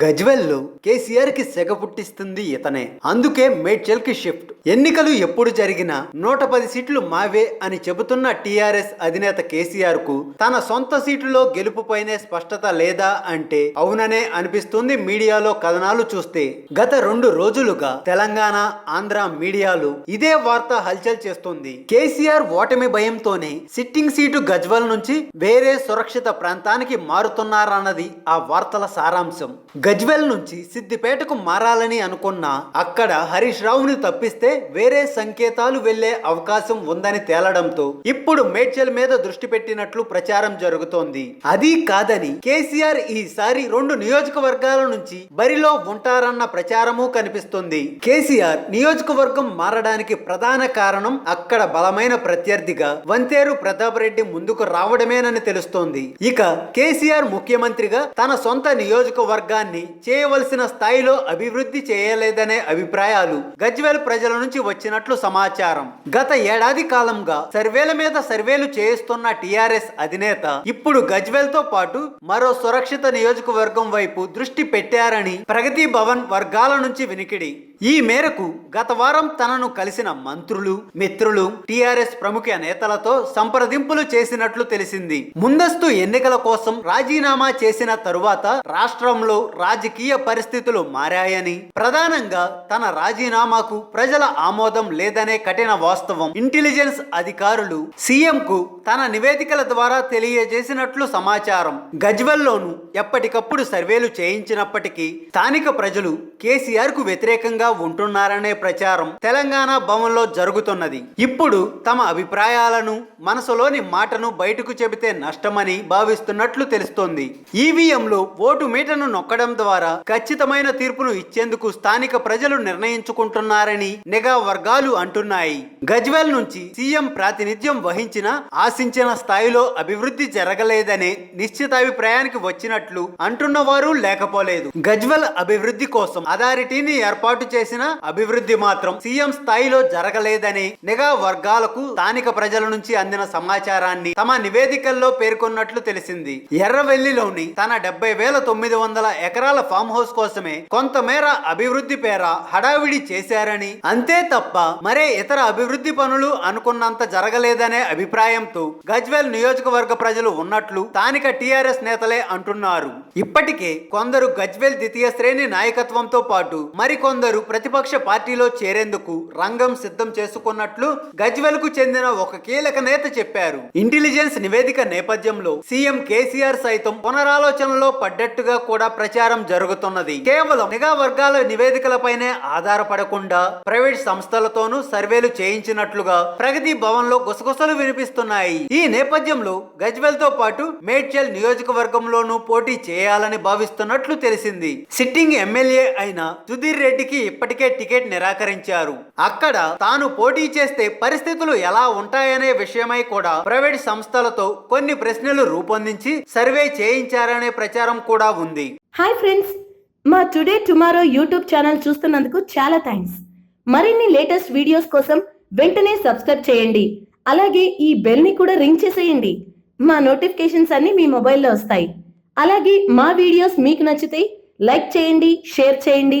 గజ్వెల్ కేసీఆర్కి సెగ పుట్టిస్తుంది ఇతనే. అందుకే మేడ్చల్కి షిఫ్ట్. ఎన్నికలు ఎప్పుడు జరిగినా నూట పది సీట్లు మావే అని చెబుతున్న టీఆర్ఎస్ అధినేత కేసీఆర్కు తన సొంత సీటులో గెలుపుపైనే స్పష్టత లేదా అంటే అవుననే అనిపిస్తుంది మీడియాలో కథనాలు చూస్తే. గత రెండు రోజులుగా తెలంగాణ ఆంధ్ర మీడియాలు ఇదే వార్త హల్చల్ చేస్తుంది. కేసీఆర్ ఓటమి భయంతోనే సిట్టింగ్ సీటు గజ్వల్ నుంచి వేరే సురక్షిత ప్రాంతానికి మారుతున్నారన్నది ఆ వార్తల సారాంశం. గజ్వెల్ నుంచి సిద్దిపేటకు మారాలని అనుకున్న అక్కడ హరీష్ రావుని తప్పిస్తే వేరే సంకేతాలు వెళ్ళే అవకాశం ఉందని తేలడంతో ఇప్పుడు మేడ్చల్ మీద దృష్టి పెట్టినట్లు ప్రచారం జరుగుతోంది. అది కాదని కేసీఆర్ ఈసారి రెండు నియోజకవర్గాల నుంచి బరిలో ఉంటారన్న ప్రచారము కనిపిస్తుంది. కేసీఆర్ నియోజకవర్గం మారడానికి ప్రధాన కారణం అక్కడ బలమైన ప్రత్యర్థిగా వంతేరు ప్రతాప్ రెడ్డి ముందుకు రావడమేనని తెలుస్తోంది. ఇక కేసీఆర్ ముఖ్యమంత్రిగా తన సొంత నియోజకవర్గాన్ని చేయవలసిన స్థాయిలో అభివృద్ధి చేయలేదనే అభిప్రాయాలు గజ్వేల్ ప్రజల నుంచి వచ్చినట్లు సమాచారం. గత ఏడాది కాలంగా సర్వేల మీద సర్వేలు చేయిస్తున్న టీఆర్ఎస్ అధినేత ఇప్పుడు గజ్వేల్తో పాటు మరో సురక్షిత నియోజకవర్గం వైపు దృష్టి పెట్టారని ప్రగతి భవన్ వర్గాల నుంచి వినికిడి. ఈ మేరకు గత వారం తనను కలిసిన మంత్రులు మిత్రులు టిఆర్ఎస్ ప్రముఖ నేతలతో సంప్రదింపులు చేసినట్లు తెలిసింది. ముందస్తు ఎన్నికల కోసం రాజీనామా చేసిన తరువాత రాష్ట్రంలో రాజకీయ పరిస్థితులు మారాయని ప్రధానంగా తన రాజీనామాకు ప్రజల ఆమోదం లేదనే కఠిన వాస్తవం ఇంటెలిజెన్స్ అధికారులు సీఎం కు తన నివేదికల ద్వారా తెలియజేసినట్లు సమాచారం. గజ్వల్లోనూ ఎప్పటికప్పుడు సర్వేలు చేయించినప్పటికీ స్థానిక ప్రజలు కేసీఆర్కు వ్యతిరేకంగా ఉంటున్నారనే ప్రచారం తెలంగాణ భవన్లో జరుగుతున్నది. ఇప్పుడు తమ అభిప్రాయాలను మనసులోని మాటను బయటకు చెబితే నష్టమని భావిస్తున్నట్లు తెలుస్తోంది. ఈవీఎంలు ఓటు మీటను నొక్కడం ద్వారా ఖచ్చితమైన తీర్పును ఇచ్చేందుకు స్థానిక ప్రజలు నిర్ణయించుకుంటున్నారని నిఘా వర్గాలు అంటున్నాయి. గజ్వెల్ నుంచి సీఎం ప్రాతినిధ్యం వహించిన ఆశించిన స్థాయిలో అభివృద్ధి జరగలేదనే నిశ్చితాభిప్రాయానికి వచ్చినట్లు అంటున్నవారు లేకపోలేదు. గజ్వెల్ అభివృద్ధి కోసం అథారిటీని ఏర్పాటు చేసిన అభివృద్ధి మాత్రం సీఎం స్థాయిలో జరగలేదని నిఘా వర్గాలకు స్థానిక ప్రజల నుంచి అందిన సమాచారాన్ని తమ నివేదికల్లో పేర్కొన్నట్లు తెలిసింది. ఎర్రవెల్లిలోని తన డెబ్బై వేల తొమ్మిది వందల ఎకరాల ఫామ్ హౌస్ కోసమే కొంతమేర అభివృద్ధి పేర హడావిడి చేశారని అంతే తప్ప మరే ఇతర అభివృద్ధి పనులు అనుకున్నంత జరగలేదనే అభిప్రాయంతో గజ్వేల్ నియోజకవర్గ ప్రజలు ఉన్నట్లు స్థానిక టీఆర్ఎస్ నేతలే అంటున్నారు. ఇప్పటికే కొందరు గజ్వేల్ ద్వితీయ శ్రేణి నాయకత్వంతో పాటు మరికొందరు ప్రతిపక్ష పార్టీలో చేరేందుకు రంగం సిద్ధం చేసుకున్నట్లు గజ్వెల్కు చెందిన ఒక కీలక నేత చెప్పారు. ఇంటెలిజెన్స్ నివేదిక నేపథ్యంలో సీఎం కేసీఆర్ సైతం పునరాలోచనలో పడ్డట్టుగా కూడా ప్రచారం జరుగుతున్నది. కేవలం నిఘా వర్గాల నివేదికలపైనే ఆధారపడకుండా ప్రైవేట్ సంస్థలతోనూ సర్వేలు చేయించినట్లుగా ప్రగతి భవన్లో గుసగుసలు వినిపిస్తున్నాయి. ఈ నేపథ్యంలో గజ్వెల్తో పాటు మేడ్చల్ నియోజకవర్గంలోనూ పోటీ చేయాలని భావిస్తున్నట్లు తెలిసింది. సిట్టింగ్ ఎమ్మెల్యే అయిన సుధీర్ రెడ్డికి ఇప్పటికే టికెట్ నిరాకరించారు. అక్కడ తాను పోటీ చేస్తే పరిస్థితులు ఎలా ఉంటాయనే విషయమై కూడా ప్రైవేట్ సంస్థలతో కొన్ని ప్రశ్నలు రూపొందించి సర్వే చేయించారనే ప్రచారం కూడా ఉంది. హాయ్ ఫ్రెండ్స్ మా టుడే టుమారో యూట్యూబ్ ఛానల్ చూస్తున్నందుకు చాలా థ్యాంక్స్ మరిన్ని లేటెస్ట్ వీడియోస్ కోసం వెంటనే సబ్స్క్రైబ్ చేయండి. అలాగే ఈ బెల్ని కూడా రింగ్ చేసేయండి. మా నోటిఫికేషన్స్ అన్ని మీ మొబైల్లో వస్తాయి. అలాగే మా వీడియోస్ మీకు నచ్చితే లైక్ చేయండి షేర్ చేయండి.